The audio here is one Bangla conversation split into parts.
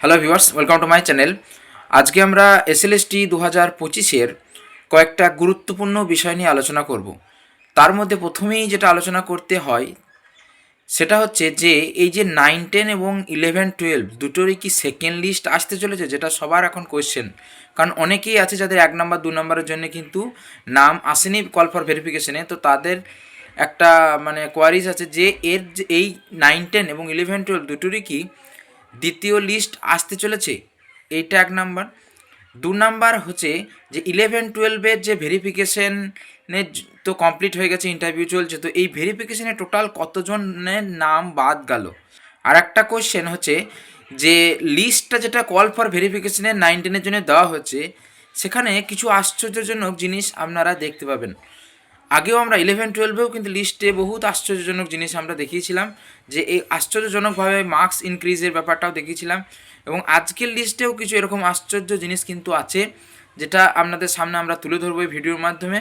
Hello viewers welcome to my channel আজকে আমরা এসএলএসটি দু হাজার পঁচিশের কয়েকটা গুরুত্বপূর্ণ বিষয় নিয়ে আলোচনা করব। তার মধ্যে প্রথমেই যেটা আলোচনা করতে হয়, সেটা হচ্ছে যে এই যে নাইন টেন এবং ইলেভেন টুয়েলভ দুটোরই কি সেকেন্ড লিস্ট আসতে চলেছে, যেটা সবার এখন কোয়েশ্চেন কারণ অনেকেই আছে যাদের এক নাম্বার, দু নম্বরের জন্য কিন্তু নাম আসেনি কল ফর ভেরিফিকেশনে তো তাদের একটা মানে কোয়ারিজ আছে যে এর এই নাইন টেন এবং ইলেভেন টুয়েলভ দুটোরই কি দ্বিতীয় লিস্ট আসতে চলেছে। এইটা এক নাম্বার। দু নাম্বার হচ্ছে যে ইলেভেন টুয়েলভের যে ভেরিফিকেশনের তো কমপ্লিট হয়ে গেছে ইন্টারভিউ চলছে। তো এই ভেরিফিকেশনে টোটাল কতজনের নাম বাদ গেল? আর একটা কোয়েশ্চেন হচ্ছে যে লিস্টটা যেটা কল ফর ভেরিফিকেশনের নাইন টেনের জন্য দেওয়া হচ্ছে, সেখানে কিছু আশ্চর্যজনক জিনিস আপনারা দেখতে পাবেন। আগেও আমরা ইলেভেন টুয়েলভেও কিন্তু লিস্টে বহুত আশ্চর্যজনক জিনিস আমরা দেখিয়েছিলাম, যে এই আশ্চর্যজনকভাবে মার্কস ইনক্রিজের ব্যাপারটাও দেখিয়েছিলাম এবং আজকের লিস্টেও কিছু এরকম আশ্চর্য জিনিস কিন্তু আছে, যেটা আপনাদের সামনে আমরা তুলে ধরবো এই ভিডিওর মাধ্যমে।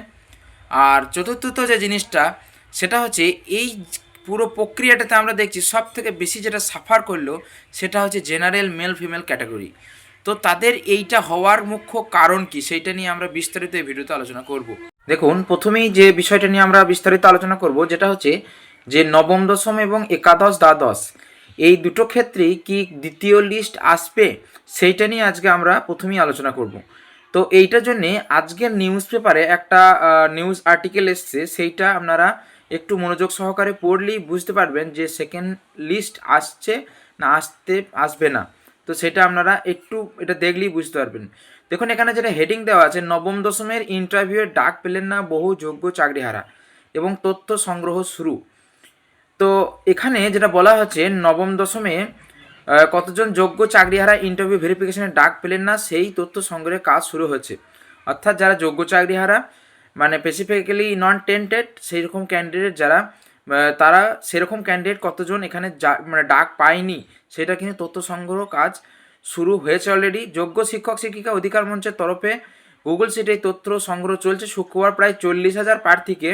আর চতুর্থত যে জিনিসটা, সেটা হচ্ছে এই পুরো প্রক্রিয়াটাতে আমরা দেখছি সব থেকে বেশি যেটা সাফার করল, সেটা হচ্ছে জেনারেল মেল ফিমেল ক্যাটাগরি তো তাদের এইটা হওয়ার মুখ্য কারণ কি, সেইটা নিয়ে আমরা বিস্তারিত এই ভিডিওতে আলোচনা করব। দেখুন, প্রথমেই যে বিষয়টা নিয়ে আমরা বিস্তারিত আলোচনা করব, যেটা হচ্ছে যে নবম দশম এবং একাদশ দ্বাদশ, এই দুটো ক্ষেত্রেই কি দ্বিতীয় লিস্ট আসবে? সেইটা নিয়ে আজকে আমরা প্রথমেই আলোচনা করব। তো এইটার জন্যে আজকের নিউজ পেপারে একটা নিউজ আর্টিকেল এসছে, সেইটা আপনারা একটু মনোযোগ সহকারে পড়লেই বুঝতে পারবেন যে সেকেন্ড লিস্ট আসছে না আসতে, আসবে না। তো সেটা আপনারা একটু এটা দেখলেই বুঝতে পারবেন। দেখুন, এখানে যেটা হেডিং দেওয়া আছে, নবম দশমের ইন্টারভিউয়ের ডাক পেলেন না বহু যোগ্য চাকরিহারা এবং তথ্য সংগ্রহ শুরু। তো এখানে যেটা বলা হচ্ছে, নবম দশমে কতজন যোগ্য চাকরিহারা ইন্টারভিউ ভেরিফিকেশনের ডাক পেলেন না, সেই তথ্য সংগ্রহের কাজ শুরু হয়েছে। অর্থাৎ যারা যোগ্য চাকরিহারা মানে স্পেসিফিক্যালি নন টেন্টেড সেই রকম ক্যান্ডিডেট যারা তারা সেরকম ক্যান্ডিডেট কতজন এখানে যা- মানে ডাক পায়নি, সেটা কিন্তু তথ্য সংগ্রহ কাজ শুরু হয়েছে অলরেডি যোগ্য শিক্ষক, শিক্ষিকা অধিকার মঞ্চের তরফে গুগল সিটে তথ্য সংগ্রহ চলছে। শুক্রবার প্রায় চল্লিশ হাজার প্রার্থীকে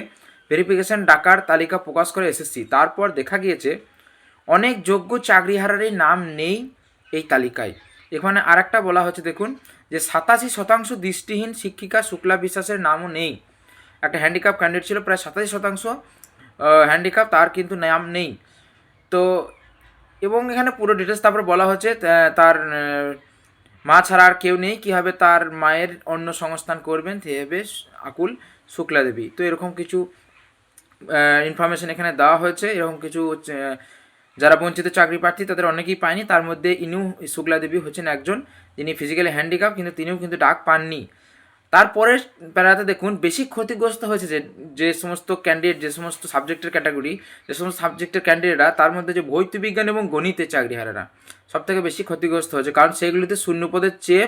ভেরিফিকেশন ডাকার তালিকা প্রকাশ করে এসএসসি তারপর দেখা গিয়েছে, অনেক যোগ্য চাকরিহারারই নাম নেই এই তালিকায়। এখানে আরেকটা বলা হচ্ছে দেখুন, যে সাতাশি শতাংশ দৃষ্টিহীন শিক্ষিকা শুক্লা বিশ্বাসের নামও নেই। একটা হ্যান্ডিক্যাপ ক্যান্ডিডেট ছিল, প্রায় সাতাশি শতাংশ হ্যান্ডিক্যাপ তার কিন্তু নাম নেই। তো এবং এখানে পুরো ডিটেলস তারপর বলা হচ্ছে তার মা ছাড়া আর কেউ নেই, কীভাবে তার মায়ের অন্য সংস্থান করবেন সেভাবে আকুল, শুক্লা দেবী। তো এরকম কিছু ইনফরমেশন এখানে দেওয়া হয়েছে, এরকম কিছু যারা বঞ্চিত চাকরি প্রার্থী তাদের অনেকেই পায়নি, তার মধ্যে ইনু শুক্লা দেবী হচ্ছেন একজন, যিনি ফিজিক্যালি হ্যান্ডিক্যাপ কিন্তু তিনিও কিন্তু ডাক পাননি। তারপরে প্যারাতে দেখুন, বেশি ক্ষতিগ্রস্ত হয়েছে যে যে সমস্ত ক্যান্ডিডেট যে সমস্ত সাবজেক্টের ক্যাটাগরি যে সমস্ত সাবজেক্টের ক্যান্ডিডেটরা তার মধ্যে যে ভৌত বিজ্ঞান এবং গণিতের সব থেকে বেশি ক্ষতিগ্রস্ত হয়েছে। কারণ সেগুলিতে শূন্য পদের চেয়ে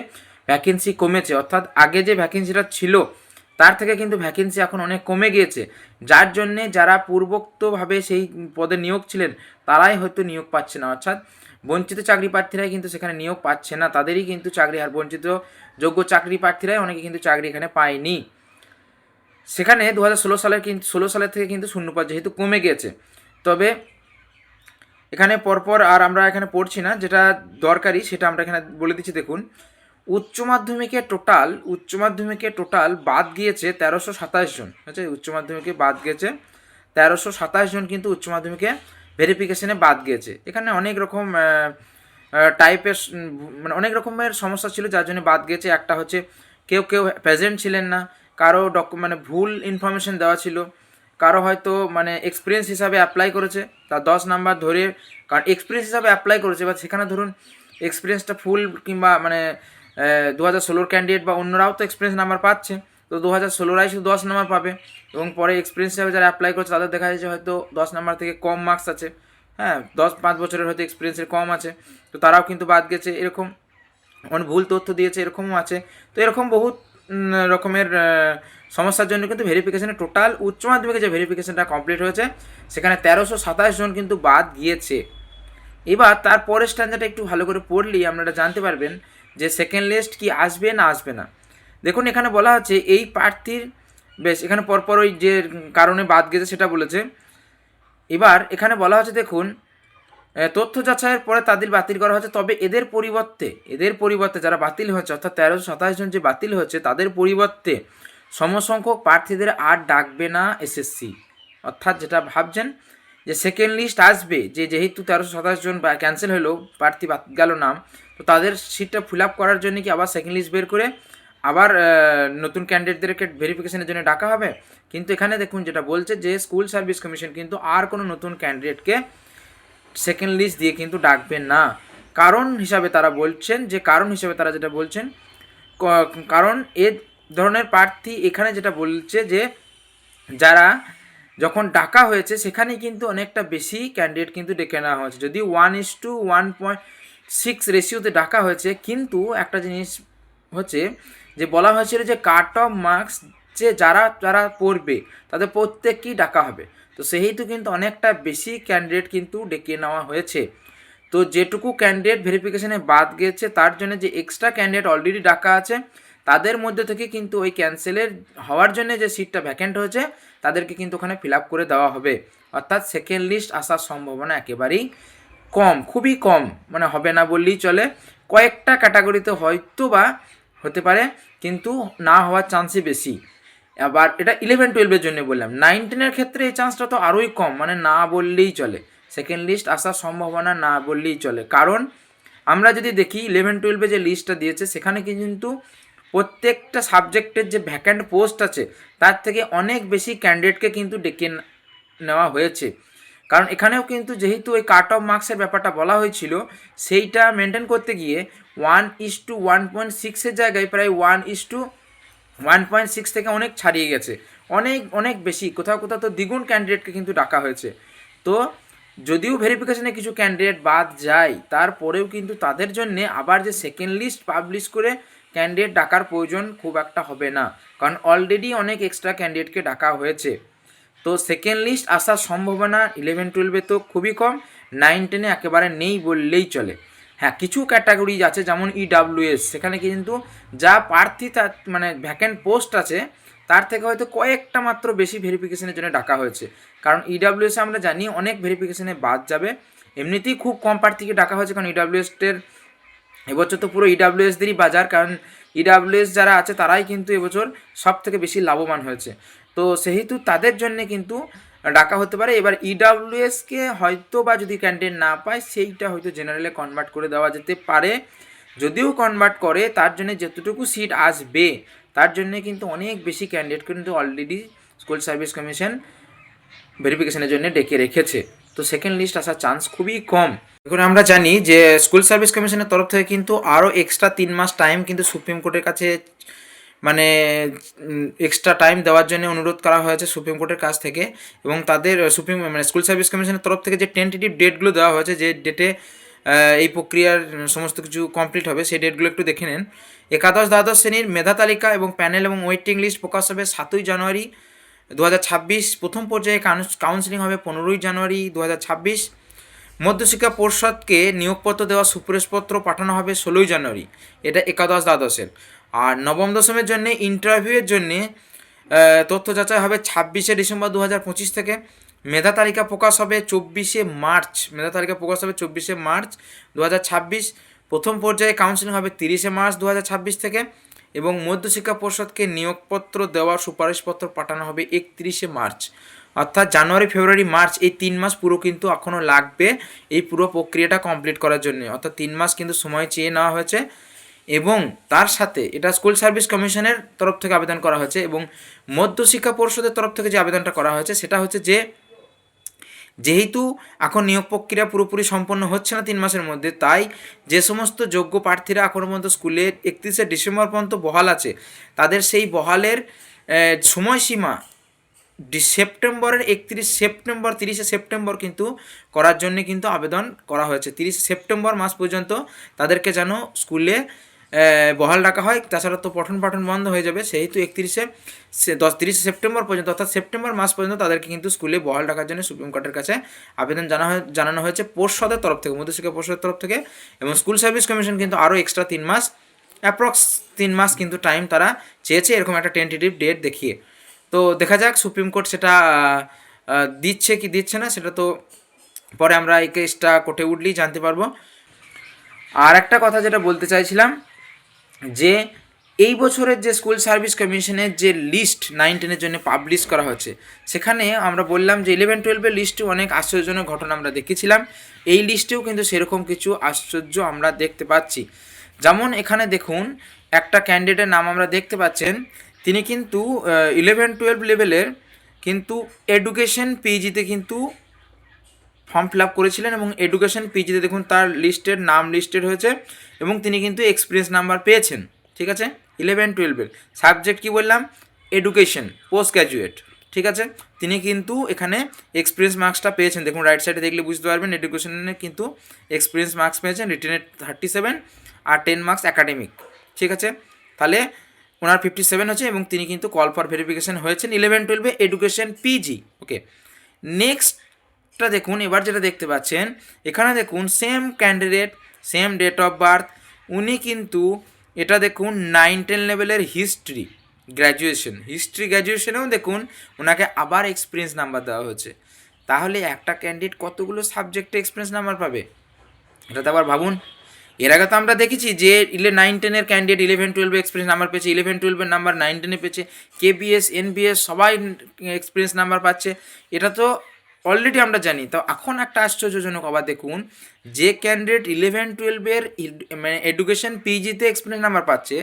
ভ্যাকেন্সি কমেছে। অর্থাৎ আগে যে ভ্যাকেন্সিটা ছিল, তার থেকে কিন্তু ভ্যাকেন্সি এখন অনেক কমে গিয়েছে। যার জন্যে যারা পূর্বোক্তভাবে সেই পদে নিয়োগ ছিলেন, তারাই হয়তো নিয়োগ পাচ্ছে না। অর্থাৎ বঞ্চিত চাকরি প্রার্থীরাই কিন্তু সেখানে নিয়োগ পাচ্ছে না। তাদেরই কিন্তু চাকরি আর বঞ্চিত যোগ্য চাকরি প্রার্থীরাই অনেকে কিন্তু চাকরি এখানে পায়নি। সেখানে দু হাজার ষোলো সালের কিন্তু ষোলো সালের থেকে কিন্তু শূন্যপাত যেহেতু কমে গেছে। তবে এখানে পরপর আর আমরা এখানে পড়ছি না, যেটা দরকারি সেটা আমরা এখানে বলে দিচ্ছি, দেখুন। উচ্চ মাধ্যমিকে টোটাল, উচ্চ মাধ্যমিকে টোটাল বাদ গিয়েছে তেরোশো সাতাশ জন। আচ্ছা উচ্চ মাধ্যমিকে বাদ গিয়েছে তেরোশো সাতাশ জন কিন্তু উচ্চ মাধ্যমিকে ভেরিফিকেশনে বাদ গিয়েছে। এখানে অনেক রকম টাইপের মানে অনেক রকমের সমস্যা ছিল, যার জন্য বাদ গিয়েছে। একটা হচ্ছে, কেউ কেউ প্রেজেন্ট ছিলেন না, কারও ডক মানে ভুল ইনফরমেশন দেওয়া ছিল, কারও হয়তো মানে এক্সপিরিয়েন্স হিসাবে অ্যাপ্লাই করেছে, তার দশ নাম্বার ধরে কারণ এক্সপিরিয়েন্স হিসাবে অ্যাপ্লাই করেছে, এবার সেখানে ধরুন এক্সপিরিয়েন্সটা ফুল কিংবা মানে দু হাজার ষোলোর ক্যান্ডিডেট বা অন্যরাও তো এক্সপিরিয়েন্স নাম্বার পাচ্ছে। তো দু হাজার ষোলোরাই শুধু দশ নাম্বার পাবে এবং পরে এক্সপিরিয়েন্স হিসাবে যারা অ্যাপ্লাই করছে তাদের দেখা যাচ্ছে হয়তো দশ নাম্বার থেকে কম মার্কস আছে। হ্যাঁ দশ পাঁচ বছরের হয়তো এক্সপিরিয়েন্সের কম আছে। তো তারাও কিন্তু বাদ গেছে, এরকম অনেক ভুল তথ্য দিয়েছে, এরকমও আছে। তো এরকম বহুত রকমের সমস্যার জন্য কিন্তু ভেরিফিকেশনে টোটাল উচ্চ মাধ্যমিকে যে ভেরিফিকেশানটা কমপ্লিট হয়েছে, সেখানে তেরোশো সাতাশ জন কিন্তু বাদ গিয়েছে। এবার তার পরের স্ট্যান্ডার্ডটা একটু ভালো করে পড়লেই আপনারা জানতে পারবেন যে সেকেন্ড লিস্ট কি আসবে না আসবে না। দেখুন, এখানে বলা হচ্ছে এই প্রার্থীর, বেশ, এখানে পরপর ওই যে কারণে বাদ গেছে সেটা বলেছে। এবার এখানে বলা হচ্ছে, দেখুন তথ্য যাচাইয়ের পরে তাদের বাতিল করা হচ্ছে তবে এদের পরিবর্তে এদের পরিবর্তে যারা বাতিল হচ্ছে অর্থাৎ তেরোশো সাতাশ জন যে বাতিল হচ্ছে তাদের পরিবর্তে সমসংখ্যক প্রার্থীদের আর ডাকবে না এসএসসি। অর্থাৎ যেটা ভাবছেন যে সেকেন্ড লিস্ট আসবে, যে যেহেতু তেরোশো সাতাশ জন ক্যান্সেল হলো, প্রার্থী বাদ গেল নাম, তো তাদের সিটটা ফিল আপ করার জন্য কি আবার সেকেন্ড লিস্ট বের করে আবার নতুন ক্যান্ডিডেটদেরকে ভেরিফিকেশনের জন্য ডাকা হবে। কিন্তু এখানে দেখুন, যেটা বলছে যে স্কুল সার্ভিস কমিশন কিন্তু আর কোনো নতুন ক্যান্ডিডেটকে সেকেন্ড লিস্ট দিয়ে কিন্তু ডাকবেন না। কারণ হিসাবে তারা বলছেন যে, কারণ হিসাবে তারা যেটা বলছেন কারণ এ ধরনের প্রার্থী এখানে যেটা বলছে যে, যারা যখন ডাকা হয়েছে, সেখানে কিন্তু অনেকটা বেশি ক্যান্ডিডেট কিন্তু ডেকে নেওয়া হয়েছে। যদি one is to one point six রেশিওতে ডাকা হয়েছে, কিন্তু একটা জিনিস হচ্ছে যে বলা হয়েছিল যে কাট অফ মার্কস যে যারা যারা পড়বে তাদের প্রত্যেককেই ডাকা হবে। তো সেহেতু কিন্তু অনেকটা বেশি ক্যান্ডিডেট কিন্তু ডেকে নেওয়া হয়েছে। তো যেটুকু ক্যান্ডিডেট ভেরিফিকেশনে বাদ গেছে, তার জন্য যে এক্সট্রা ক্যান্ডিডেট অলরেডি ডাকা আছে, তাদের মধ্যে থেকে কিন্তু ওই ক্যান্সেলের হওয়ার জন্য যে সিটটা ভ্যাকেন্ট হয়েছে, তাদেরকে কিন্তু ওখানে ফিল আপ করে দেওয়া হবে। অর্থাৎ সেকেন্ড লিস্ট আসার সম্ভাবনা একেবারেই কম, খুবই কম মানে হবে না বললেই চলে। কয়েকটা ক্যাটাগরিতে হয়তো বা হতে পারে, কিন্তু না হওয়ার চান্সই বেশি। আবার এটা ইলেভেন টুয়েলভের জন্য বললাম। নাইন টেনের ক্ষেত্রে এই চান্সটা তো আরোই কম মানে না বললেই চলে। সেকেন্ড লিস্ট আসার সম্ভাবনা না বললেই চলে। কারণ আমরা যদি দেখি ইলেভেন টুয়েলভে যে লিস্টটা দিয়েছে, সেখানে কিন্তু প্রত্যেকটা সাবজেক্টের যে ভ্যাকেন্ট পোস্ট আছে, তার থেকে অনেক বেশি ক্যান্ডিডেটকে কিন্তু ডেকে নেওয়া হয়েছে। কারণ এখানেও কিন্তু যেহেতু ওই কাট অফ মার্কসের ব্যাপারটা বলা হয়েছিল, সেইটা মেনটেন করতে গিয়ে one is to one point সিক্সের জায়গায় প্রায় one is to one point six থেকে অনেক ছাড়িয়ে গেছে। অনেক অনেক বেশি, কোথাও কোথাও তো দ্বিগুণ ক্যান্ডিডেটকে কিন্তু ডাকা হয়েছে। তো যদিও ভেরিফিকেশনে কিছু ক্যান্ডিডেট বাদ যায়, তারপরেও কিন্তু তাদের জন্যে আবার যে সেকেন্ড লিস্ট পাবলিশ করে ক্যান্ডিডেট ডাকার প্রয়োজন খুব একটা হবে না। কারণ অলরেডি অনেক এক্সট্রা ক্যান্ডিডেটকে ডাকা হয়েছে। তো সেকেন্ড লিস্ট আসার সম্ভাবনা ইলেভেন টুয়েলভে তো খুবই কম নাইন টেনে একেবারে নেই বললেই চলে। হ্যাঁ কিছু ক্যাটাগরি আছে, যেমন ইডাব্লিউএস সেখানে কিন্তু যা প্রার্থী তার মানে ভ্যাকেন্ট পোস্ট আছে, তার থেকে হয়তো কয়েকটা মাত্র বেশি ভেরিফিকেশনের জন্য ডাকা হয়েছে। কারণ ইডাব্লিউএস আমরা জানি অনেক ভেরিফিকেশনে বাদ যাবে। এমনিতেই খুব কম প্রার্থীকে ডাকা হয়েছে, কারণ ইডাব্লিউএসটের এবছর তো পুরো ইডাব্লিউএসদেরই বাজার, কারণ ইডাব্লিউএস যারা আছে, তারাই কিন্তু এবছর সব থেকে বেশি লাভবান হয়েছে। তো সেহেতু তাদের জন্য কিন্তু ডাকা হতে পারে। এবার ইডাব্লিউএসকে হয়তো বা যদি ক্যান্ডিডেট না পায়, সেইটা হয়তো জেনারেলে কনভার্ট করে দেওয়া যেতে পারে। যদিও কনভার্ট করে, তার জন্য যতটুকু সিট আসবে, তার জন্য কিন্তু অনেক বেশি ক্যান্ডিডেট কিন্তু অলরেডি স্কুল সার্ভিস কমিশন ভেরিফিকেশনের জন্য ডেকে রেখেছে। তো সেকেন্ড লিস্ট আসার চান্স খুবই কম। এখন আমরা জানি যে স্কুল সার্ভিস কমিশনের তরফ থেকে কিন্তু আরও এক্সট্রা তিন মাস টাইম কিন্তু সুপ্রিম কোর্টের কাছে মানে এক্সট্রা টাইম দেওয়ার জন্য অনুরোধ করা হয়েছে সুপ্রিম কোর্টের কাছ থেকে এবং তাদের সুপ্রিম মানে স্কুল সার্ভিস কমিশনের তরফ থেকে যে টেন্টেটিভ ডেটগুলো দেওয়া হয়েছে, যে ডেটে এই প্রক্রিয়ার সমস্ত কিছু কমপ্লিট হবে, সেই ডেটগুলো একটু দেখে নেন। একাদশ দ্বাদশ শ্রেণির মেধা তালিকা এবং প্যানেল এবং ওয়েটিং লিস্ট প্রকাশ হবে সাতই জানুয়ারি দু হাজার ছাব্বিশ। প্রথম পর্যায়ে কাউন্সিলিং হবে পনেরোই জানুয়ারি দু হাজার ছাব্বিশ। মধ্যশিক্ষা পর্ষদকে নিয়োগপত্র দেওয়া সুপারিশপত্র পাঠানো হবে ষোলোই জানুয়ারি। এটা একাদশ দ্বাদশের। আর নবম দশমের জন্য ইন্টারভিউয়ের জন্যে তথ্য যাচাই হবে ছাব্বিশে ডিসেম্বর দু পঁচিশ থেকে। মেধা তালিকা প্রকাশ হবে চব্বিশে মার্চ, মেধা তালিকা প্রকাশ হবে চব্বিশে মার্চ দু হাজার ছাব্বিশ। প্রথম পর্যায়ে কাউন্সিলিং হবে তিরিশে মার্চ দু হাজার ছাব্বিশ থেকে এবং মধ্যশিক্ষা পর্ষদকে নিয়োগপত্র দেওয়ার সুপারিশপত্র পাঠানো হবে একত্রিশে মার্চ। অর্থাৎ জানুয়ারি, ফেব্রুয়ারি, মার্চ এই তিন মাস পুরো কিন্তু এখনও লাগবে এই পুরো প্রক্রিয়াটা কমপ্লিট করার জন্য। অর্থাৎ তিন মাস কিন্তু সময় চেয়ে নেওয়া হয়েছে। এবং তার সাথে এটা স্কুল সার্ভিস কমিশনের তরফ থেকে আবেদন করা হয়েছে এবং মধ্যশিক্ষা পর্ষদের তরফ থেকে যে আবেদনটা করা হয়েছে, সেটা হচ্ছে যে যেহেতু এখন নিয়োগ প্রক্রিয়া পুরোপুরি সম্পন্ন হচ্ছে না তিন মাসের মধ্যে, তাই যে সমস্ত যোগ্য প্রার্থীরা এখনও পর্যন্ত স্কুলে একত্রিশে ডিসেম্বর পর্যন্ত বহাল আছে, তাদের সেই বহালের সময়সীমা সেপ্টেম্বরের একত্রিশ সেপ্টেম্বর, তিরিশে সেপ্টেম্বর কিন্তু করার জন্য কিন্তু আবেদন করা হয়েছে। তিরিশে সেপ্টেম্বর মাস পর্যন্ত তাদেরকে যেন স্কুলে বহাল রাখা হয়। তাছাড়া তো পঠন পাঠন বন্ধ হয়ে যাবে। সেহেতু একত্রিশে দশ, তিরিশে সেপ্টেম্বর পর্যন্ত, অর্থাৎ সেপ্টেম্বর মাস পর্যন্ত তাদেরকে কিন্তু স্কুলে বহাল রাখার জন্য সুপ্রিম কোর্টের কাছে আবেদন জানা জানানো হয়েছে পর্ষদের তরফ থেকে, মধ্যশিক্ষা পর্ষদের তরফ থেকে। এবং স্কুল সার্ভিস কমিশন কিন্তু আরও এক্সট্রা তিন মাস, অ্যাপ্রক্স তিন মাস কিন্তু টাইম তারা চেয়েছে এরকম একটা টেন্টেটিভ ডেট দেখিয়ে। তো দেখা যাক, সুপ্রিম কোর্ট সেটা দিচ্ছে কি দিচ্ছে না, সেটা তো পরে আমরা এই কেসটা কোর্টে উঠলেই জানতে পারব। আর একটা কথা যেটা বলতে চাইছিলাম যে এই বছরের যে স্কুল সার্ভিস কমিশনের যে লিস্ট নাইন টেনের জন্য পাবলিশ করা হচ্ছে সেখানে আমরা বললাম যে ইলেভেন টুয়েলভের লিস্টে অনেক আশ্চর্যজনক ঘটনা আমরা দেখেছিলাম। এই লিস্টেও কিন্তু সেরকম কিছু আশ্চর্য আমরা দেখতে পাচ্ছি। যেমন এখানে দেখুন, একটা ক্যান্ডিডেটের নাম আমরা দেখতে পাচ্ছেন, তিনি কিন্তু ইলেভেন টুয়েলভ লেভেলের কিন্তু এডুকেশন পিজিতে কিন্তু ফর্ম ফিল আপ করেছিলেন এবং এডুকেশন পিজিতে দেখুন তার লিস্টের নাম লিস্টেড হয়েছে। এবং তিনি কিন্তু এক্সপিরিয়েন্স নাম্বার পেয়েছেন, ঠিক আছে? ইলেভেন টুয়েলভের সাবজেক্ট কী বললাম? এডুকেশন পোস্ট গ্র্যাজুয়েট ঠিক আছে? তিনি কিন্তু এখানে এক্সপিরিয়েন্স মার্কসটা পেয়েছেন। দেখুন রাইট সাইডে দেখলে বুঝতে পারবেন এডুকেশনে কিন্তু এক্সপিরিয়েন্স মার্কস পেয়েছেন রিটেনের থার্টি সেভেন আর টেন মার্কস একাডেমিক ঠিক আছে? তাহলে ওনার ফিফটি সেভেন হচ্ছে এবং তিনি কিন্তু কল ফর ভেরিফিকেশন হয়েছেন। ইলেভেন টুয়েলভে এডুকেশন পিজি ওকে নেক্সটটা দেখুন, এবার যেটা দেখতে পাচ্ছেন, এখানে দেখুন same candidate same date of birth উনি কিন্তু এটা দেখুন নাইন টেন লেভেলের হিস্ট্রি গ্র্যাজুয়েশন হিস্ট্রি গ্র্যাজুয়েশনেও দেখুন ওনাকে আবার এক্সপিরিয়েন্স নাম্বার দেওয়া হয়েছে। তাহলে একটা ক্যান্ডিডেট কতগুলো সাবজেক্টে এক্সপিরিয়েন্স নাম্বার পাবে? এটা তো আবার ভাবুন। এর আগে তো আমরা দেখেছি যে ইলে নাইন টেনের ক্যান্ডিডেট ইলেভেন টুয়েলভে এক্সপিরিয়েন্স নাম্বার পেয়েছে ইলেভেন টুয়েলভের নাম্বার নাইন টেনে পেয়েছে কেবিএস এনবিএস সবাই এক্সপিরিয়েন্স নাম্বার পাচ্ছে। এটা তো অলরেডি আমরা জানি। তো এখন একটা আশ্চর্যজনক আবার দেখুন, যে ক্যান্ডিডেট ইলেভেন টুয়েলভের মানে এডুকেশন পিজিতে এক্সপিরিয়েন্স নাম্বার পাচ্ছে,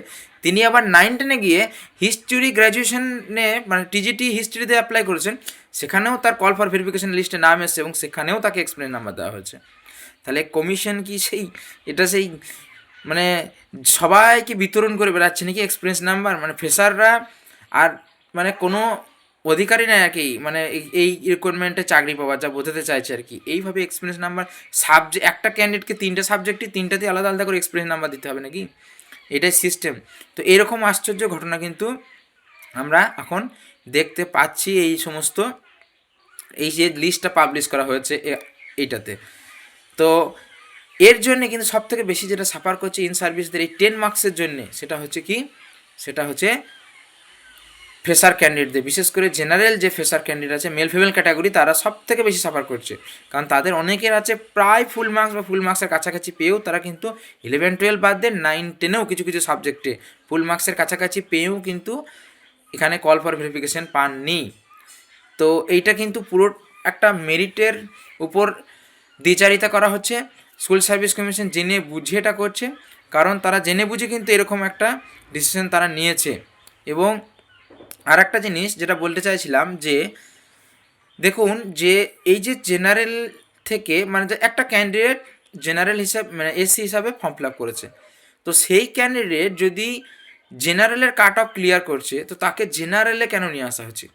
তিনি আবার নাইন টেনে গিয়ে হিস্ট্রি গ্র্যাজুয়েশনে মানে টিজিটি হিস্ট্রিতে অ্যাপ্লাই করেছেন, সেখানেও তার কল ফর ভেরিফিকেশন লিস্টে নাম এসেছে এবং সেখানেও তাকে এক্সপিরিয়েন্স নাম্বার দেওয়া হয়েছে। তাহলে কমিশন কি সেই, এটা সেই মানে সবাইকে বিতরণ করে বেড়াচ্ছে নাকি এক্সপিরিয়েন্স নাম্বার মানে ফ্রেশাররা আর মানে কোনো অধিকারী নেই আর কি মানে এই- রিকোয়ারমেন্টে চাকরি পাওয়া, যা বোঝাতে চাইছে আর কি। এইভাবে এক্সপিরিয়েন্স নাম্বার সাবজেক্ট একটা ক্যান্ডিডেটকে তিনটে সাবজেক্টই তিনটাতে আলাদা আলাদা করে এক্সপিরিয়েন্স নাম্বার দিতে হবে নাকি? এটাই সিস্টেম তো এরকম আশ্চর্য ঘটনা কিন্তু আমরা এখন দেখতে পাচ্ছি এই সমস্ত, এই যে লিস্টটা পাবলিশ করা হয়েছে এইটাতে। তো এর জন্য কিন্তু সব থেকে বেশি যেটা সাফার করছে ইন সার্ভিসদের এই টেন মার্কসের জন্য, সেটা হচ্ছে কি? সেটা হচ্ছে ফ্রেশার ক্যান্ডিডেটদের বিশেষ করে জেনারেল যে ফ্রেশার ক্যান্ডিডেট আছে মেল ফিমেল ক্যাটাগরি তারা সব থেকে বেশি সাফার করছে। কারণ তাদের অনেকের আছে প্রায় ফুল মার্কস বা ফুল মার্কসের কাছাকাছি পেয়েও তারা কিন্তু ইলেভেন টুয়েলভ বাদ দিয়ে নাইন টেনেও কিছু কিছু সাবজেক্টে ফুল মার্কসের কাছাকাছি পেয়েও কিন্তু এখানে কল ফর ভেরিফিকেশন পাননি। তো এইটা কিন্তু পুরো একটা মেরিটের উপর দ্বিচারিতা করা হচ্ছে। স্কুল সার্ভিস কমিশন জেনে বুঝে এটা করছে। কারণ তারা জেনে বুঝে কিন্তু এরকম একটা ডিসিশন তারা নিয়েছে। এবং আর একটা জিনিস যেটা বলতে চাইছিলাম যে, দেখুন যে এই যে জেনারেল থেকে মানে একটা ক্যান্ডিডেট জেনারেল হিসাবে মানে এসসি হিসাবে ফর্ম ফিল আপ করেছে। তো সেই ক্যান্ডিডেট যদি জেনারেলের কাট অফ ক্লিয়ার করছে, তো তাকে জেনারেলে কেন নিয়ে আসা হচ্ছে?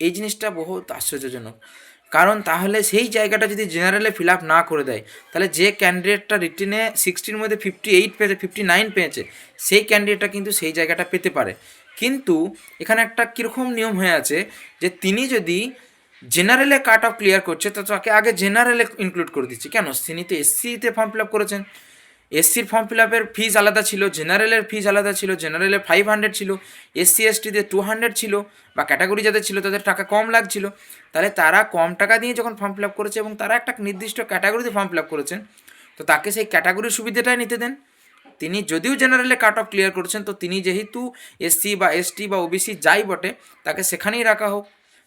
এই জিনিসটা বহুত আশ্চর্যজনক। কারণ তাহলে সেই জায়গাটা যদি জেনারেলে ফিল আপ না করে দেয়, তাহলে যে ক্যান্ডিডেটটা রিটেনে সিক্সটির মধ্যে ফিফটি এইট পেয়েছে ফিফটি নাইন পেয়েছে, সেই ক্যান্ডিডেটটা কিন্তু সেই জায়গাটা পেতে পারে। কিন্তু এখানে একটা কীরকম নিয়ম হয়ে আছে যে তিনি যদি জেনারেলে কাট অফ ক্লিয়ার করছে, তো তাকে আগে জেনারেলে ইনক্লুড করে দিচ্ছে। কেন? তিনি তো এসসিতে ফর্ম ফিল আপ করেছেন। এসসির ফর্ম ফিল আপের ফিজ আলাদা ছিল, জেনারেলের ফিজ আলাদা ছিল জেনারেলে ফাইভ হান্ড্রেড ছিল এসসি এসটিতে টু হান্ড্রেড ছিল, বা ক্যাটাগরি যাদের ছিল তাদের টাকা কম লাগছিল। তাহলে তারা কম টাকা দিয়ে যখন ফর্ম ফিল আপ করেছে এবং তারা একটা নির্দিষ্ট ক্যাটাগরিতে ফর্ম ফিল আপ করেছেন, তো তাকে সেই ক্যাটাগরির সুবিধাটাই নিতে দেন। তিনি যদিও জেনারেলে কাট অফ ক্লিয়ার করছেন, তো তিনি যেহেতু এসসি বা এসটি বা ওবিসি যাই বটে, তাকে সেখানেই রাখা হোক।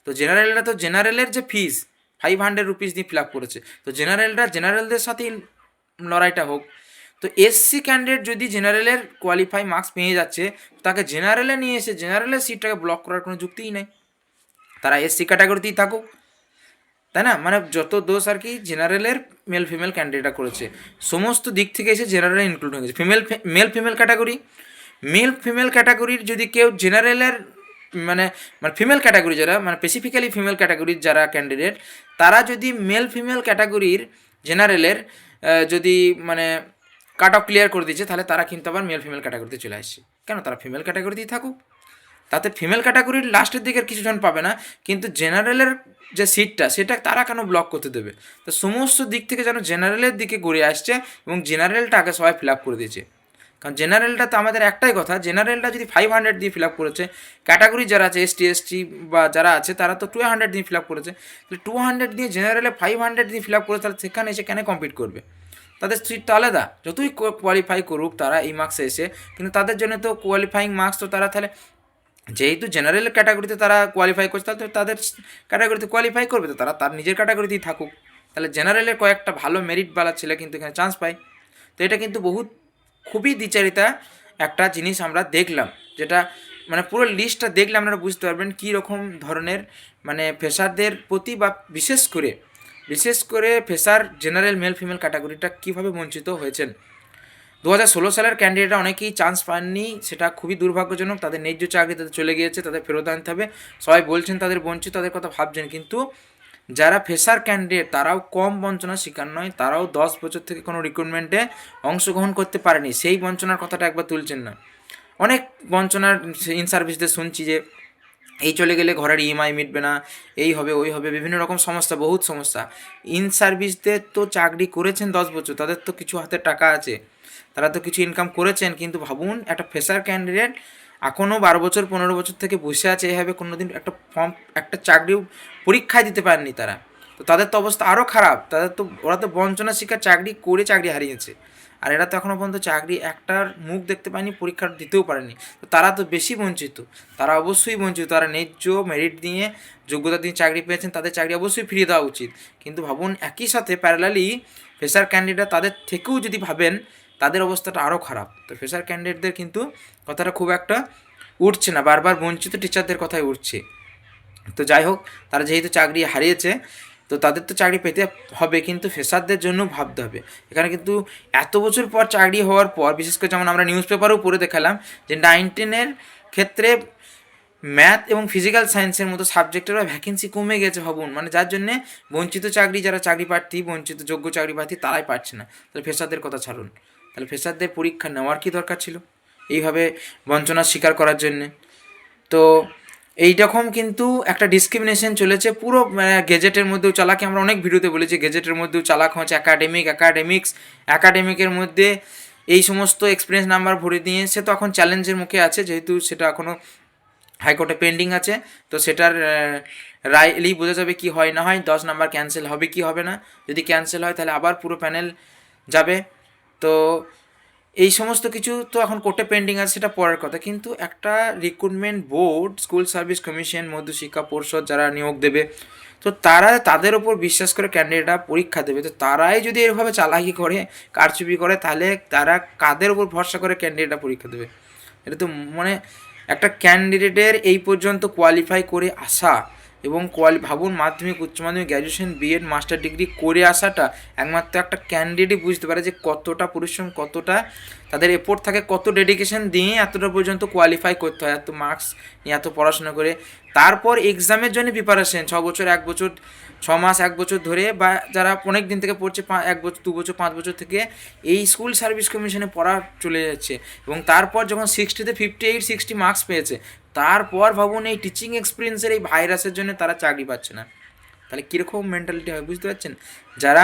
তো জেনারেলরা তো জেনারেলের যে ফিস ফাইভ হান্ড্রেড রুপিস দিয়ে ফিল আপ করেছে। তো জেনারেলরা জেনারেলদের সাথেই লড়াইটা হোক। তো এসসি ক্যান্ডিডেট যদি জেনারেলের কোয়ালিফাই মার্কস পেয়ে যাচ্ছে, তাকে জেনারেলে নিয়ে এসে জেনারেলের সিটটাকে ব্লক করার কোনো যুক্তিই নেই। তারা এসসি ক্যাটাগরিতেই থাকুক। তাই না? মানে যত দোষ আর কি জেনারেলের মেল ফিমেল ক্যান্ডিডেটরা করেছে। সমস্ত দিক থেকে এসে জেনারেল ইনক্লুড হয়ে গেছে। Female male female category male female ক্যাটাগরির যদি কেউ জেনারেলের মানে মানে ফিমেল ক্যাটাগরি যারা মানে স্পেসিফিক্যালি ফিমেল ক্যাটাগরির যারা ক্যান্ডিডেট তারা যদি মেল ফিমেল ক্যাটাগরির জেনারেলের যদি মানে কাট অফ ক্লিয়ার করে দিয়েছে, তাহলে তারা কিন্তু আবার মেল ফিমেল ক্যাটাগরিতে চলে আসছে। কেন? তারা ফিমেল ক্যাটাগরিতেই থাকুক। তাতে ফিমেল ক্যাটাগরির লাস্টের দিকের কিছুজন পাবে না, কিন্তু জেনারেলের যে সিটটা সেটা তারা কেন ব্লক করতে দেবে? তো সমস্ত দিক থেকে যেন জেনারেলের দিকে ঘুরে আসছে এবং জেনারেলটাকে সবাই ফিল আপ করে দিয়েছে। কারণ জেনারেলটা তো আমাদের একটাই কথা জেনারেলটা যদি ফাইভ হান্ড্রেড দিয়ে ফিল আপ করেছে ক্যাটাগরি যারা আছে এসটি এসটি বা যারা আছে, তারা তো টু হান্ড্রেড দিয়ে ফিল আপ করেছে। তাহলে টু হান্ড্রেড দিয়ে জেনারেলে ফাইভ হান্ড্রেড দিয়ে ফিল আপ করে, তাহলে সেখানে এসে কেন কম্পিট করবে? তাদের সিট তো আলাদা, যতই কোয়ালিফাই করুক তারা এই মার্কসে এসে, কিন্তু তাদের জন্য তো কোয়ালিফাইং মার্কস তো তারা তাহলে যেহেতু জেনারেল ক্যাটাগরিতে তারা কোয়ালিফাই করছে, তাহলে তাদের ক্যাটাগরিতে কোয়ালিফাই করবে তো, তারা তার নিজের ক্যাটাগরিতেই থাকুক। তাহলে জেনারেলের কয়েকটা ভালো মেরিটওয়ালা ছেলে কিন্তু এখানে চান্স পায়। তো এটা কিন্তু বহুত খুবই দ্বিচারিতা একটা জিনিস আমরা দেখলাম, যেটা মানে পুরো লিস্টটা দেখলে আপনারা বুঝতে পারবেন কী রকম ধরনের মানে ফেসারদের প্রতি বা বিশেষ করে বিশেষ করে ফেসার জেনারেল মেল ফিমেল ক্যাটাগরিটা কীভাবে বঞ্চিত হয়েছেন। দু হাজার ষোলো সালের ক্যান্ডিডেটরা অনেকেই চান্স পাননি, সেটা খুবই দুর্ভাগ্যজনক, তাদের ন্যায্য চাকরি তাদের চলে গিয়েছে, তাদের ফেরত আনতে হবে। সবাই বলছেন তাদের বঞ্চিত, তাদের কথা ভাবছেন, কিন্তু যারা ফেসার ক্যান্ডিডেট তারাও কম বঞ্চনার শিকার নয়, তারাও দশ বছর থেকে কোনো রিক্রুটমেন্টে অংশগ্রহণ করতে পারেনি। সেই বঞ্চনার কথাটা একবার তুলছেন না। অনেক বঞ্চনার ইন সার্ভিসদের শুনছি যে, এই চলে গেলে ঘরের ইএমআই মিটবে না, এই হবে, ওই হবে, বিভিন্ন রকম সমস্যা, বহুত সমস্যা। ইন সার্ভিসদের তো চাকরি করেছেন দশ বছর, তাদের তো কিছু হাতে টাকা আছে। তারা তো কিছু ইনকাম করেছেন, কিন্তু ভাবুন একটা ফ্রেশার ক্যান্ডিডেট এখনও বারো বছর, পনেরো বছর থেকে বসে আছে, এভাবে কোনো দিন একটা ফর্ম একটা চাকরি পরীক্ষায় দিতে পারেনি তারা। তো তাদের তো অবস্থা আরও খারাপ, তাদের তো, ওরা তো বঞ্চনা শিকার, চাকরি করে চাকরি হারিয়েছে। আর এরা তো এখনও পর্যন্ত চাকরি একটার মুখ দেখতে পায়নি পরীক্ষা দিতেও পারেনি। তো তারা তো বেশি বঞ্চিত, তারা অবশ্যই বঞ্চিত, তারা ন্যায্য মেরিট দিয়ে, যোগ্যতা দিয়ে চাকরি পেয়েছেন, তাদের চাকরি অবশ্যই ফিরিয়ে দেওয়া উচিত। কিন্তু ভাবুন একই সাথে প্যারালালি ফ্রেশার ক্যান্ডিডেট তাদের থেকেও যদি ভাবেন তাদের অবস্থাটা আরও খারাপ। তো ফ্রেশার ক্যান্ডিডেটদের কিন্তু কথাটা খুব একটা উঠছে না, বারবার বঞ্চিত টিচারদের কথাই উঠছে। তো যাই হোক, তারা যেহেতু চাকরি হারিয়েছে, তো তাদের তো চাকরি পেতে হবে, কিন্তু ফেসারদের জন্য ভাবতে হবে। এখানে কিন্তু এত বছর পর চাকরি হওয়ার পর, বিশেষ করে যেমন আমরা নিউজ পেপারেও পড়ে দেখালাম, যে নাইনটিনের ক্ষেত্রে ম্যাথ এবং ফিজিক্যাল সায়েন্সের মতো সাবজেক্টেরও ভ্যাকেন্সি কমে গেছে ভাবুন। মানে যার জন্যে বঞ্চিত চাকরি, যারা চাকরি প্রার্থী, বঞ্চিত যোগ্য চাকরি প্রার্থী, তারাই পাচ্ছে না। তাহলে ফেসারদের কথা ছাড়ুন। তাহলে ফেসারদের পরীক্ষা নেওয়ার কি দরকার ছিল? এইভাবে বঞ্চনার স্বীকার করার জন্যে। তো এই রকম কিন্তু একটা ডিসক্রিমিনেশন চলেছে। পুরো গেজেটের মধ্যেও চালাকি, আমরা অনেক ভিডিওতে বলেছি গেজেটের মধ্যেও চালাক হচ্ছে একাডেমিক একাডেমিক্স একাডেমিকের মধ্যে এই সমস্ত এক্সপিরিয়েন্স নাম্বার ভরে দিয়ে সে তো এখন চ্যালেঞ্জের মুখে আছে, যেহেতু সেটা এখনও হাইকোর্টে পেন্ডিং আছে। তো সেটার রায় এলেই বোঝা যাবে কি হয় না হয়। দশ নাম্বার ক্যান্সেল হবে কি হবে না। যদি ক্যান্সেল হয়, তাহলে আবার পুরো প্যানেল যাবে। তো এই সমস্ত কিছু তো এখন কোর্টে পেন্ডিং আছে, সেটা পড়ার কথা। কিন্তু একটা recruitment board school service commission Madhyashiksha Parishad যারা নিয়োগ দেবে, তো তারা তাদের ওপর বিশ্বাস করে ক্যান্ডিডেটরা পরীক্ষা দেবে। তো তারাই যদি এরভাবে চালাকি করে, কারচুপি করে, তাহলে তারা কাদের ওপর ভরসা করে ক্যান্ডিডেটরা পরীক্ষা দেবে? এটা তো মানে একটা ক্যান্ডিডেটের এই পর্যন্ত কোয়ালিফাই করে আসা। এবং কোয়ালি, ভাবুন মাধ্যমিক, উচ্চ মাধ্যমিক গ্র্যাজুয়েশন বিএড মাস্টার ডিগ্রি করে আসাটা একমাত্র একটা ক্যান্ডিডেটই বুঝতে পারে যে কতটা পরিশ্রম, কতটা তাদের এফোর্ট থাকে, কত ডেডিকেশন দিয়ে এতটা পর্যন্ত কোয়ালিফাই করতে হয়, এত মার্কস নিয়ে এত পড়াশোনা করে। তারপর এক্সামের জন্য প্রিপারেশন ছ বছর, এক বছর ছ মাস এক বছর ধরে বা যারা অনেক দিন থেকে পড়ছে এক বছর, দু বছর, পাঁচ বছর থেকে এই স্কুল সার্ভিস কমিশনে পড়া চলে যাচ্ছে এবং তারপর যখন সিক্সটিতে ফিফটি এইট সিক্সটি মার্কস পেয়েছে, তারপর ভাবুন এই টিচিং এক্সপিরিয়েন্সের এই ভাইরাসের জন্য তারা চাকরি পাচ্ছে না। তাহলে কীরকম মেন্টালিটি হয় বুঝতে পারছেন? যারা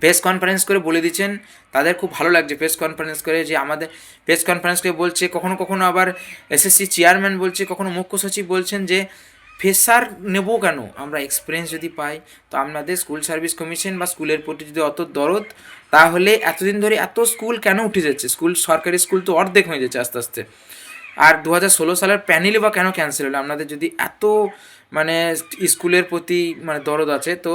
প্রেস কনফারেন্স করে বলে দিচ্ছেন, তাদের খুব ভালো লাগছে প্রেস কনফারেন্স করে যে আমাদের প্রেস কনফারেন্স করে বলছে, কখনো কখনো আবার এসএসসি চেয়ারম্যান বলছে, কখনো মুখ্য সচিব বলছেন যে ফেসার নেব কেন? আমরা এক্সপিরিয়েন্স যদি পাই, তো আপনাদের স্কুল সার্ভিস কমিশন বা স্কুলের প্রতি যদি অত দরদ, তাহলে এতদিন ধরে এত স্কুল কেন উঠে যাচ্ছে? স্কুল সরকারি স্কুল তো অর্ধেক হয়ে যাচ্ছে আস্তে আস্তে। আর দু হাজার ষোলো সালের প্যানেলে বা কেন ক্যান্সেল হলো? আপনাদের যদি এত মানে স্কুলের প্রতি মানে দরদ আছে। তো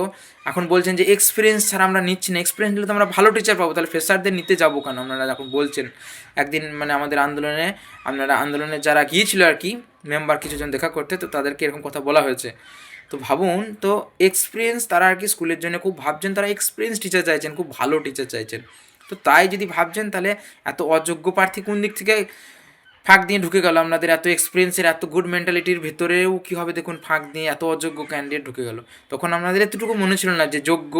এখন বলছেন যে এক্সপিরিয়েন্স ছাড়া আমরা নিচ্ছি না। এক্সপিরিয়েন্স নিলে তো আমরা ভালো টিচার পাবো। তাহলে ফ্রেশারদের নিতে যাব কেন? আপনারা এখন বলছেন, একদিন মানে আমাদের আন্দোলনে, আপনারা আন্দোলনে যারা গিয়েছিল আর কি মেম্বার কিছুজন দেখা করতে, তো তাদেরকে এরকম কথা বলা হয়েছে। তো ভাবুন, তো এক্সপিরিয়েন্স তারা আর কি স্কুলের জন্য খুব ভাবছেন, তারা এক্সপিরিয়েন্স টিচার চাইছেন, খুব ভালো টিচার চাইছেন। তো তাই যদি ভাবছেন, তাহলে এত অযোগ্য প্রার্থী কোন দিক থেকে ফাঁক দিয়ে ঢুকে গেল আপনাদের এত এক্সপিরিয়েন্সের এত গুড মেন্টালিটির ভেতরেও কী হবে দেখুন, ফাঁক দিয়ে এত অযোগ্য ক্যান্ডিডেট ঢুকে গেল। তখন আপনাদের এতটুকু মনে ছিল না যে যোগ্য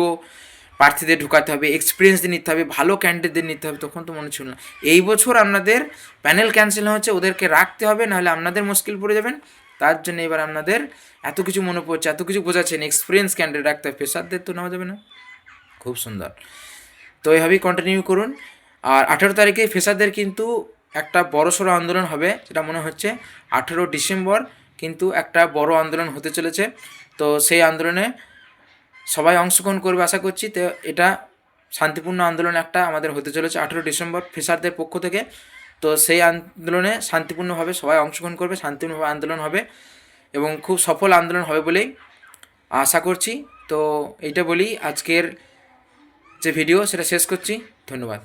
প্রার্থীদের ঢুকাতে হবে এক্সপিরিয়েন্স দিয়ে নিতে হবে, ভালো ক্যান্ডিডেটদের নিতে হবে, তখন তো মনে ছিল না। এই বছর আপনাদের প্যানেল ক্যান্সেল হচ্ছে, ওদেরকে রাখতে হবে, নাহলে আপনাদের মুশকিল পড়ে যাবেন। তার জন্য এবার আপনাদের এত কিছু মনে পড়ছে, এত কিছু বোঝাচ্ছেন এক্সপিরিয়েন্স ক্যান্ডিডেট রাখতে হবে পেশারদের তো নেওয়া যাবে না। খুব সুন্দর। তো এইভাবেই কন্টিনিউ করুন। আর আঠেরো তারিখে ফেসারদের কিন্তু একটা বড় সড়ো আন্দোলন হবে, যেটা মনে হচ্ছে আঠেরো ডিসেম্বর, কিন্তু একটা বড় আন্দোলন হতে চলেছে। তো সেই আন্দোলনে সবাই অংশগ্রহণ করবে আশা করছি। তো এটা শান্তিপূর্ণ আন্দোলন একটা আমাদের হতে চলেছে আঠেরো ডিসেম্বর ফিসারদের পক্ষ থেকে। তো সেই আন্দোলনে শান্তিপূর্ণভাবে সবাই অংশগ্রহণ করবে, শান্তিপূর্ণভাবে আন্দোলন হবে এবং খুব সফল আন্দোলন হবে বলেই আশা করছি। তো এইটা বলি আজকের যে ভিডিও, সেটা শেষ করছি। ধন্যবাদ।